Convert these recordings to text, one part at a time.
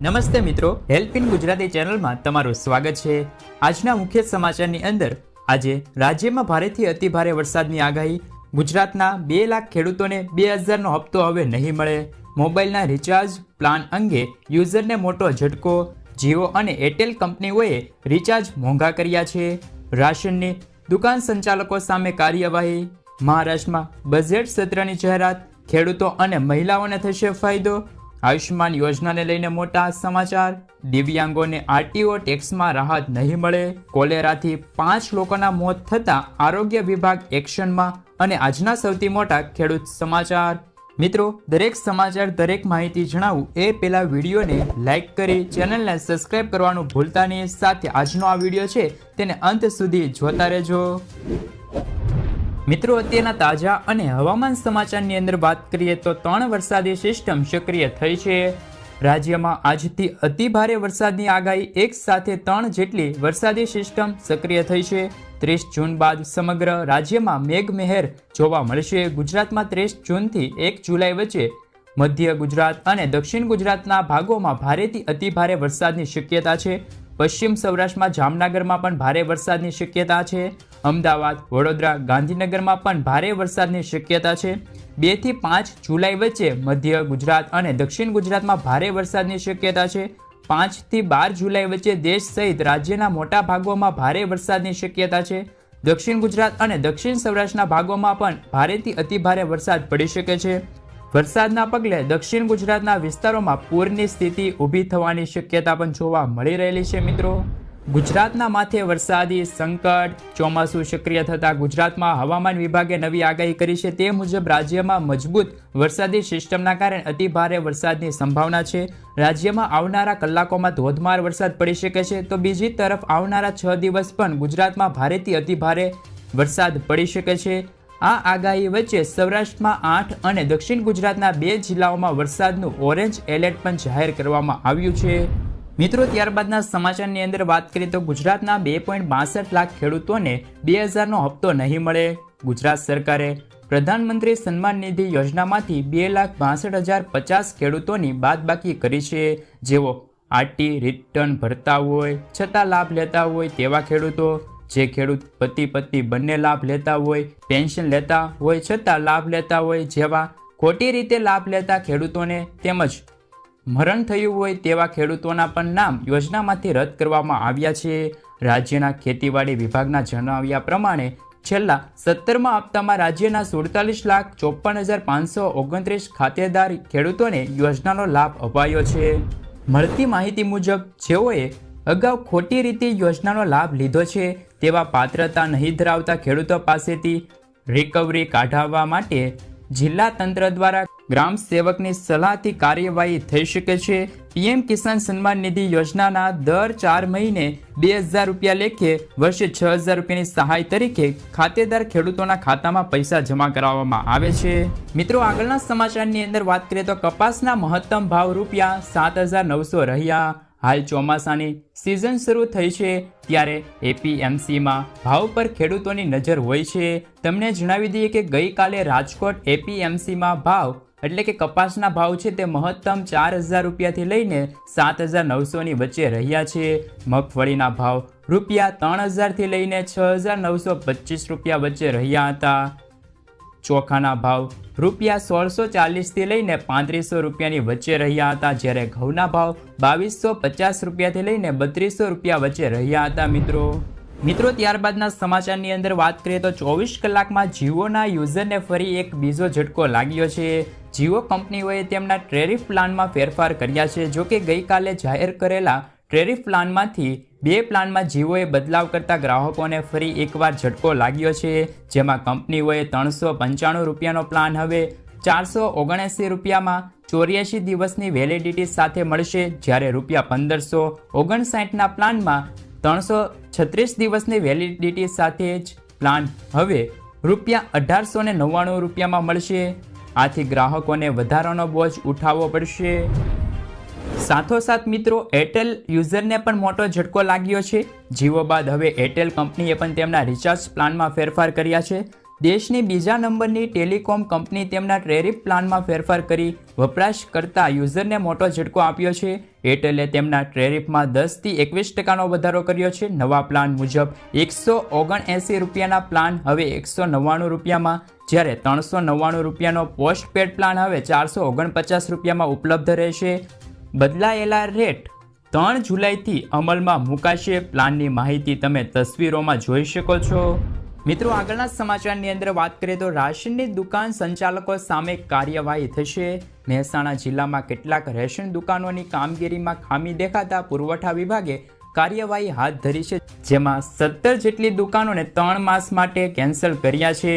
નમસ્તે મિત્રો help in Gujarati ચેનલમાં તમારું સ્વાગત છે. આજના મુખ્ય સમાચારની અંદર, આજે રાજ્યમાં ભારેથી અતિભારે વરસાદની આગાહી. ગુજરાતના બે લાખ ખેડૂતોને બે હજારનો હપ્તો હવે નહીં મળે. મોબાઈલના રિચાર્જ પ્લાન અંગે યુઝરને મોટો ઝટકો. જીઓ અને એરટેલ કંપનીઓએ રિચાર્જ મોંઘા કર્યા છે. રાશનની દુકાન સંચાલકો સામે કાર્યવાહી. મહારાષ્ટ્રમાં બજેટ સત્રની જાહેરાત. ખેડૂતો અને મહિલાઓને થશે ફાયદો. આયુષ્માન યોજનાને લઈને મોટા સમાચાર. દિવ્યાંગોને આરટીઓ ટેક્સમાં રાહત નહીં મળે. કોલેરાથી પાંચ લોકોના મોત થતાં આરોગ્ય વિભાગ એક્શનમાં અને આજના સૌથી મોટા ખેડૂત સમાચાર. મિત્રો, દરેક સમાચાર, દરેક માહિતી જણાવું એ પહેલાં વિડીયોને લાઇક કરી, ચેનલને સબસ્ક્રાઇબ કરવાનું ભૂલતા નહીં. સાથે આજનો આ વીડિયો છે, તેને અંત સુધી જોતા રહેજો. મિત્રો, અત્યારના તાજા અને હવામાન સમાચારની અંદર વાત કરીએ તો ત્રણ વરસાદી સિસ્ટમ સક્રિય થઈ છે. રાજ્યમાં આજથી અતિભારે વરસાદની આગાહી એક સાથે ત્રણ જેટલી વરસાદી સિસ્ટમ સક્રિય થઈ છે. ત્રીસ જૂન બાદ સમગ્ર રાજ્યમાં મેઘમહેર જોવા મળશે. ગુજરાતમાં ત્રીસ જૂનથી એક જુલાઈ વચ્ચે મધ્ય ગુજરાત અને દક્ષિણ ગુજરાતના ભાગોમાં ભારેથી અતિભારે વરસાદની શક્યતા છે. પશ્ચિમ સૌરાષ્ટ્રમાં જામનગરમાં પણ ભારે વરસાદની શક્યતા છે. અમદાવાદ, વડોદરા, ગાંધીનગરમાં પણ ભારે વરસાદની શક્યતા છે. બેથી પાંચ જુલાઈ વચ્ચે મધ્ય ગુજરાત અને દક્ષિણ ગુજરાતમાં ભારે વરસાદની શક્યતા છે. પાંચથી બાર જુલાઈ વચ્ચે દેશ સહિત રાજ્યના મોટા ભાગોમાં ભારે વરસાદની શક્યતા છે. દક્ષિણ ગુજરાત અને દક્ષિણ સૌરાષ્ટ્રના ભાગોમાં પણ ભારેથી અતિભારે વરસાદ પડી શકે છે. વરસાદના પગલે દક્ષિણ ગુજરાતના વિસ્તારોમાં પૂરની સ્થિતિ ઊભી થવાની શક્યતા પણ જોવા મળી રહેલી છે મિત્રો. ગુજરાતના માથે વરસાદી સંકટ, ચોમાસું સક્રિય થતાં ગુજરાતમાં હવામાન વિભાગે નવી આગાહી કરી છે. તે મુજબ રાજ્યમાં મજબૂત વરસાદી સિસ્ટમના કારણે અતિભારે વરસાદની સંભાવના છે. રાજ્યમાં આવનારા કલાકોમાં ધોધમાર વરસાદ પડી શકે છે. તો બીજી તરફ આવનારા છ દિવસ પણ ગુજરાતમાં ભારેથી અતિભારે વરસાદ પડી શકે છે. આ આગાહી વચ્ચે સૌરાષ્ટ્રમાં આઠ અને દક્ષિણ ગુજરાતના બે જિલ્લાઓમાં વરસાદનું ઓરેન્જ એલર્ટ પણ જાહેર કરવામાં આવ્યું છે. મિત્રો, ત્યારબાદના સમાચારની અંદર વાત કરીએ તો ગુજરાતના બે પોઈન્ટ બાસઠ લાખ ખેડૂતોને બે હજારનો હપ્તો નહીં મળે. ગુજરાત સરકારે પ્રધાનમંત્રી સન્માન નિધિ યોજનામાંથી બે લાખ બાસઠ હજાર પચાસ ખેડૂતોની બાદબાકી કરી છે. જેઓ આરટી, રિટર્ન ભરતા હોય, છતાં લાભ લેતા હોય તેવા ખેડૂતો જે ખેડૂત પતિ પત્ની બંને લાભ લેતા હોય, પેન્શન લેતા હોય છતાં લાભ લેતા હોય જેવા ખોટી રીતે લાભ લેતા ખેડૂતોને તેમજ મરણ થયું હોય તેવા ખેડૂતોના પણ નામ યોજનામાંથી રદ કરવામાં આવ્યા છે. રાજ્યના ખેતીવાડી વિભાગના જણાવ્યા પ્રમાણે છેલ્લા સત્તરમાં હપ્તામાં રાજ્યના સુડતાલીસ લાખ ચોપન હજાર પાંચસો ઓગણત્રીસ ખાતેદાર ખેડૂતોને યોજનાનો લાભ અપાયો છે. મળતી માહિતી મુજબ, જેઓએ અગાઉ ખોટી રીતે યોજનાનો લાભ લીધો છે તેવા પાત્રતા નહીં ધરાવતા ખેડૂતો પાસેથી રિકવરી કાઢાવવા માટે જિલ્લા તંત્ર દ્વારા ગ્રામ સેવકની સલાહથી કાર્યવાહી થઈ શકે છે. પીએમ કિસાન સન્માન નિધિ યોજનાના દર ચાર મહિને બે હજાર રૂપિયા લેખે વર્ષે છ હજાર રૂપિયાની સહાય તરીકે ખાતેદાર ખેડૂતોના ખાતામાં પૈસા જમા કરાવવામાં આવે છે. મિત્રો, આગળના સમાચારની અંદર વાત કરીએ તો કપાસના મહત્તમ ભાવ રૂપિયા સાત હજાર નવસો રહ્યા. હાલ ચોમાસાની સિઝન શરૂ થઈ છે ત્યારે એપીએમસીમાં ભાવ પર ખેડૂતોની નજર હોય છે. તમને જણાવી દઈએ કે ગઈકાલે રાજકોટ એપીએમસીમાં ભાવ એટલે કે કપાસના ભાવ છે તે મહત્તમ ચાર હજાર રૂપિયાથી લઈને સાત હજાર નવસોની વચ્ચે રહ્યા છે. મગફળીના ભાવ રૂપિયા ત્રણ હજારથી લઈને છ હજાર નવસો પચીસ રૂપિયા વચ્ચે રહ્યા હતા. ચોખાના ભાવ રૂપિયા સોળસો ચાલીસથી લઈને પાંત્રીસો રૂપિયાની વચ્ચે રહ્યા હતા, જ્યારે ઘઉંના ભાવ બાવીસો પચાસ રૂપિયાથી લઈને બત્રીસો રૂપિયા વચ્ચે રહ્યા હતા, મિત્રો. મિત્રો, ત્યારબાદના સમાચારની અંદર વાત કરીએ તો ચોવીસ કલાકમાં જીઓના યુઝરને ફરી એક બીજો ઝટકો લાગ્યો છે. જીઓ કંપનીઓએ તેમના ટેરિફ પ્લાનમાં ફેરફાર કર્યા છે. જોકે ગઈકાલે જાહેર કરેલા ટેરિફ પ્લાનમાંથી બે પ્લાનમાં જીઓએ બદલાવ કરતા ગ્રાહકોને ફરી એકવાર ઝટકો લાગ્યો છે, જેમાં કંપનીઓએ ત્રણસો પંચાણું રૂપિયાનો પ્લાન હવે ચારસો ઓગણએંસી રૂપિયામાં ચોર્યાસી દિવસની વેલિડિટી સાથે મળશે, જ્યારે રૂપિયા પંદરસો ઓગણસાઠના પ્લાનમાં ત્રણસો છત્રીસ દિવસની વેલિડિટી સાથે જ પ્લાન હવે રૂપિયા અઢારસો ને નવ્વાણું રૂપિયામાં મળશે. આથી ગ્રાહકોને વધારાનો બોજ ઉઠાવવો પડશે. સાથોસાથ મિત્રો એરટેલ યુઝરને પણ મોટો ઝટકો લાગ્યો છે. જીઓ બાદ હવે એરટેલ કંપનીએ પણ તેમના રિચાર્જ પ્લાનમાં ફેરફાર કર્યા છે. દેશની બીજા નંબરની ટેલિકોમ કંપની તેમના ટેરિફ પ્લાનમાં ફેરફાર કરી વપરાશકર્તા યુઝરને મોટો ઝટકો આપ્યો છે. એરટેલે તેમના ટેરિફમાં દસથી એકવીસ ટકાનો વધારો કર્યો છે. નવા પ્લાન મુજબ એકસો ઓગણએંસી રૂપિયાના પ્લાન હવે એકસો નવ્વાણું રૂપિયામાં. જ્યારે ત્રણસો નવ્વાણું રૂપિયાનો પોસ્ટપેડ પ્લાન હવે ચારસો ઓગણપચાસ રૂપિયામાં ઉપલબ્ધ રહેશે. બદલાયેલા રેટ ત્રણ જુલાઈથી અમલમાં મુકાશે પ્લાનની માહિતી તમે તસવીરોમાં જોઈ શકો છો. મિત્રો, આગળના સમાચારની અંદર વાત કરીએ તો રાશનની દુકાન સંચાલકો સામે કાર્યવાહી થશે. મહેસાણા જિલ્લામાં કેટલાક રેશન દુકાનોની કામગીરીમાં ખામી દેખાતા પુરવઠા વિભાગે કાર્યવાહી હાથ ધરી છે, જેમાં સત્તર જેટલી દુકાનોને ત્રણ માસ માટે કેન્સલ કર્યા છે.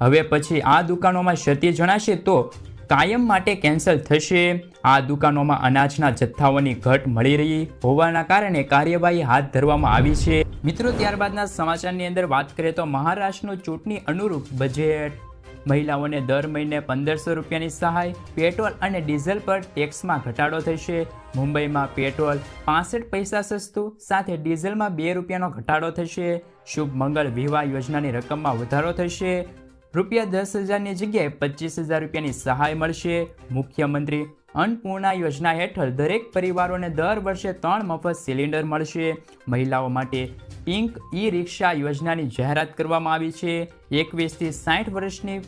હવે પછી આ દુકાનોમાં ક્ષતિ જણાશે તો કાયમ માટે કેન્સલ થશે. આ દુકાનોમાં અનાજના જથ્થાઓની ઘટ મળી રહી હોવાના કારણે કાર્યવાહી હાથ ધરવામાં આવી છે. મિત્રો, ત્યારબાદના સમાચારની અંદર વાત કરીએ તો મહારાષ્ટ્રનું ચૂંટણી અનુરૂપ બજેટ મહિલાઓને દર મહિને પંદરસો રૂપિયાની સહાય, પેટ્રોલ અને ડીઝલ પર ટેક્સમાં ઘટાડો થશે. મુંબઈમાં પેટ્રોલ પાસઠ પૈસા સસ્તું, સાથે ડીઝલમાં બે રૂપિયાનો ઘટાડો થશે. શુભ મંગળ વિવાહ યોજનાની રકમમાં વધારો થશે. રૂપિયા દસ હજારની જગ્યાએ પચીસ હજાર રૂપિયાની સહાય મળશે. મુખ્યમંત્રી અન્નપૂર્ણા યોજના હેઠળ દરેક પરિવારોને દર વર્ષે ત્રણ મફત સિલિન્ડર મળશે. મહિલાઓ માટે પિંક ઈ રિક્ષા યોજનાની જાહેરાત કરવામાં આવી છે. એકવીસથી સાઠ વર્ષની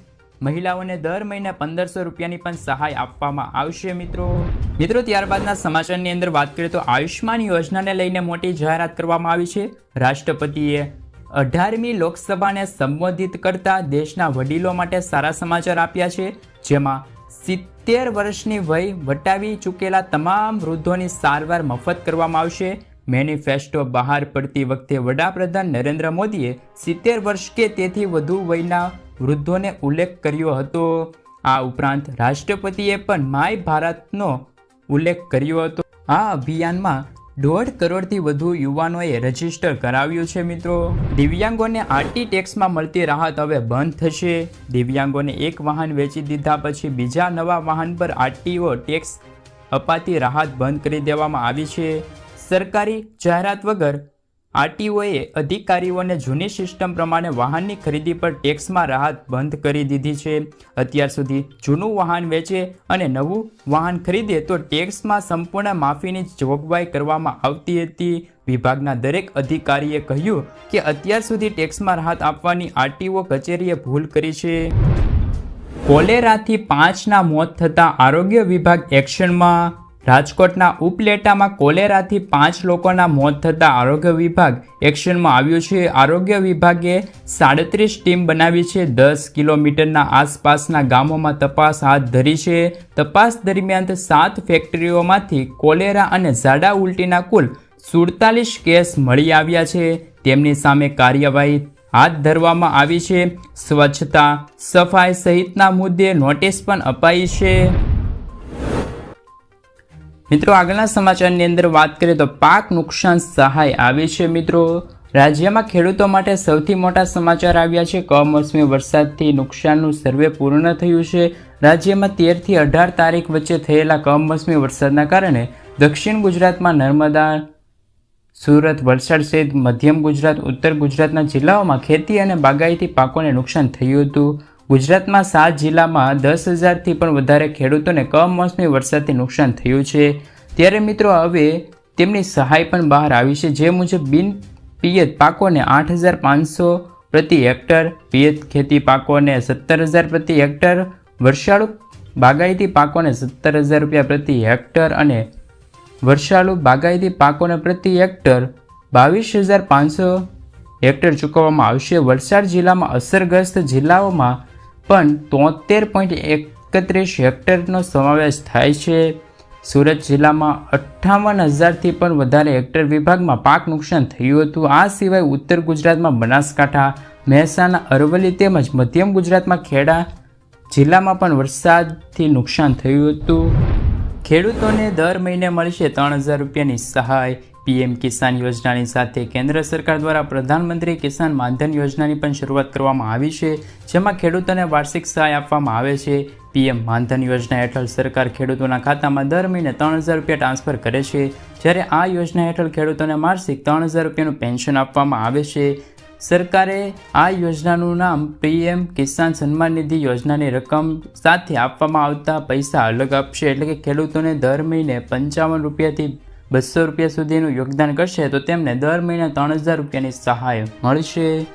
મહિલાઓને દર મહિને પંદરસો રૂપિયાની પણ સહાય આપવામાં આવશે, મિત્રો. મિત્રો, ત્યારબાદના સમાચારની અંદર વાત કરીએ તો આયુષ્માન યોજનાને લઈને મોટી જાહેરાત કરવામાં આવી છે. રાષ્ટ્રપતિએ અઢારમી લોકસભાને સંબોધિત કરતા દેશના વડીલો માટે સારા સમાચાર આપ્યા છે, જેમાં સિત્તેર વર્ષની વય વટાવી ચૂકેલા તમામ વૃદ્ધોની સારવાર મફત કરવામાં આવશે. મેનિફેસ્ટો બહાર પડતી વખતે વડાપ્રધાન નરેન્દ્ર મોદીએ સિત્તેર વર્ષ કે તેથી વધુ વયના વૃદ્ધોને ઉલ્લેખ કર્યો હતો. આ ઉપરાંત રાષ્ટ્રપતિએ પણ માય ભારતનો ઉલ્લેખ કર્યો હતો. આ અભિયાનમાં દોઢ કરોડથી વધુ યુવાનોએ રજિસ્ટર કરાવ્યું છે, મિત્રો. દિવ્યાંગોને આરટી ટેક્સમાં મળતી રાહત હવે બંધ થશે. દિવ્યાંગોને એક વાહન વેચી દીધા પછી બીજા નવા વાહન પર આરટીઓ ટેક્સ અપાતી રાહત બંધ કરી દેવામાં આવી છે. સરકારી જાહેરાત વગર આરટીઓએ અધિકારીઓને જૂની સિસ્ટમ પ્રમાણે વાહનની ખરીદી પર ટેક્સમાં રાહત બંધ કરી દીધી છે. અત્યાર સુધી જૂનું વાહન વેચે અને નવું વાહન ખરીદે તો ટેક્સમાં સંપૂર્ણ માફીની જોગવાઈ કરવામાં આવતી હતી. વિભાગના દરેક અધિકારીએ કહ્યું કે અત્યાર સુધી ટેક્સમાં રાહત આપવાની આરટીઓ કચેરીએ ભૂલ કરી છે. કોલેરાથી પાંચના મોત થતાં આરોગ્ય વિભાગ એક્શનમાં રાજકોટના ઉપલેટામાં કોલેરાથી પાંચ લોકોના મોત થતાં આરોગ્ય વિભાગ એક્શનમાં આવ્યું છે. આરોગ્ય વિભાગે સાડત્રીસ ટીમ બનાવી છે. દસ કિલોમીટરના આસપાસના ગામોમાં તપાસ હાથ ધરી છે. તપાસ દરમિયાન સાત ફેક્ટરીઓમાંથી કોલેરા અને ઝાડા ઉલટીના કુલ સુડતાલીસ કેસ મળી આવ્યા છે. તેમની સામે કાર્યવાહી હાથ ધરવામાં આવી છે. સ્વચ્છતા, સફાઈ સહિતના મુદ્દે નોટિસ પણ અપાઈ છે. મિત્રો, આગળના સમાચારની અંદર વાત કરીએ તો પાક નુકસાન સહાય આવી છે મિત્રો. રાજ્યમાં ખેડૂતો માટે સૌથી મોટા સમાચાર આવ્યા છે. કમોસમી વરસાદથી નુકસાનનું સર્વે પૂર્ણ થયું છે. રાજ્યમાં તેરથી અઢાર તારીખ વચ્ચે થયેલા કમોસમી વરસાદના કારણે દક્ષિણ ગુજરાતમાં નર્મદા, સુરત, વલસાડ સહિત મધ્યમ ગુજરાત, ઉત્તર ગુજરાતના જિલ્લાઓમાં ખેતી અને બાગાયતી પાકોને નુકસાન થયું હતું. ગુજરાતમાં સાત જિલ્લામાં દસ હજારથી પણ વધારે ખેડૂતોને કમોસમી વરસાદથી નુકસાન થયું છે. ત્યારે મિત્રો હવે તેમની સહાય પણ બહાર આવી છે. જે મુજબ બિન પિયત પાકોને આઠ હજાર પાંચસો પ્રતિ હેક્ટર, પિયત ખેતી પાકોને સત્તર હજાર પ્રતિ હેક્ટર, વર્ષાળુ બાગાયતી પાકોને સત્તર હજાર રૂપિયા પ્રતિ હેક્ટર અને વર્ષાળુ બાગાયતી પાકોને પ્રતિ હેક્ટર બાવીસ હજાર પાંચસો હેક્ટર ચૂકવવામાં આવશે. વલસાડ જિલ્લામાં અસરગ્રસ્ત જિલ્લાઓમાં પણ તોતેર પોઈન્ટ એકત્રીસ હેક્ટરનો સમાવેશ થાય છે. સુરત જિલ્લામાં અઠ્ઠાવન હજારથી પણ વધારે હેક્ટર વિભાગમાં પાક નુકસાન થયું હતું. આ સિવાય ઉત્તર ગુજરાતમાં બનાસકાંઠા, મહેસાણા, અરવલ્લી તેમજ મધ્યમ ગુજરાતમાં ખેડા જિલ્લામાં પણ વરસાદથી નુકસાન થયું હતું. ખેડૂતોને દર મહિને મળશે ત્રણ હજાર રૂપિયાની સહાય. પીએમ કિસાન યોજનાની સાથે કેન્દ્ર સરકાર દ્વારા પ્રધાનમંત્રી કિસાન માનધન યોજનાની પણ શરૂઆત કરવામાં આવી છે, જેમાં ખેડૂતોને વાર્ષિક સહાય આપવામાં આવે છે. પીએમ માનધન યોજના હેઠળ સરકાર ખેડૂતોના ખાતામાં દર મહિને ત્રણ હજાર રૂપિયા ટ્રાન્સફર કરે છે, જ્યારે આ યોજના હેઠળ ખેડૂતોને માસિક ત્રણ હજાર રૂપિયાનું પેન્શન આપવામાં આવે છે. સરકારે આ યોજનાનું નામ પીએમ કિસાન સન્માન નિધિ યોજનાની રકમ સાથે આપવામાં આવતા પૈસા અલગ આપશે, એટલે કે ખેડૂતોને દર મહિને પંચાવન રૂપિયાથી બસો રૂપિયા સુધીનું યોગદાન કરશે તો તેમને દર મહિને ત્રણ હજાર રૂપિયાની સહાય મળશે.